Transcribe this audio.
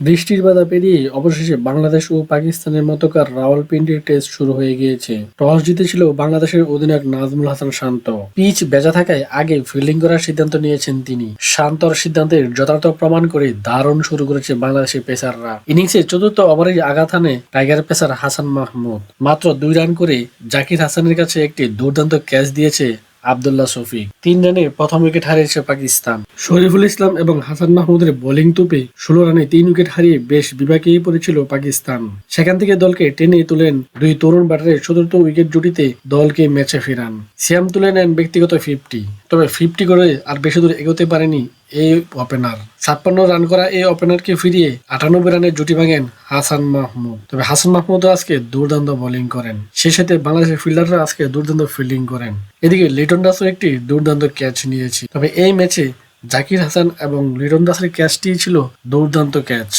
বৃষ্টির বাধা পেরিয়ে অবশেষে বাংলাদেশ ও পাকিস্তানের মতকার রাওয়ালপিন্ডির টেস্ট শুরু হয়ে গিয়েছে। টস জিতেছিল বাংলাদেশের অধিনায়ক নাজমুল হাসান শান্ত। পিচ বেজা থাকায় আগে ফিল্ডিং করার সিদ্ধান্ত নিয়েছেন তিনি। শান্তর সিদ্ধান্তের যথার্থ প্রমাণ করে দারুণ শুরু করেছে বাংলাদেশের পেসাররা। ইনিংসে চতুর্থ ওভারে আঘাত হানে টাইগার পেসার হাসান মাহমুদ। মাত্র দুই রান করে জাকির হাসানের কাছে একটি দুর্দান্ত ক্যাচ দিয়েছে আবদুল্লাহ শফিক। তিন রানে প্রথম উইকেট হারিয়েছে পাকিস্তান। শরীফুল ইসলাম এবং হাসান মাহমুদের বোলিং তুপে ষোলো রানে তিন উইকেট হারিয়ে বেশ বিভাগেই পড়েছিল পাকিস্তান। সেখান থেকে দলকে টেনে তুলেন দুই তরুণ ব্যাটারের চতুর্থ উইকেট জুটিতে দলকে ম্যাচে ফেরান। সিয়াম তুলে নেন ব্যক্তিগত ফিফটি, তবে ফিফটি করে আর বেশি দূর এগোতে পারেনি এই ওপেনার ছাপ্পান্ন রান করা এই ওপেনারকে ফিরিয়ে আটানব্বই রানের জুটি ভাঙেন হাসান মাহমুদ। তবে হাসান মাহমুদও আজকে দুর্দান্ত বোলিং করেন। সেই সাথে বাংলাদেশের ফিল্ডাররা আজকে দুর্দান্ত ফিল্ডিং করেন। এদিকে লিটন দাসও একটি দুর্দান্ত ক্যাচ নিয়েছে। তবে এই ম্যাচে জাকির হাসান এবং লিটন দাসের ক্যাচটি ছিল দুর্দান্ত ক্যাচ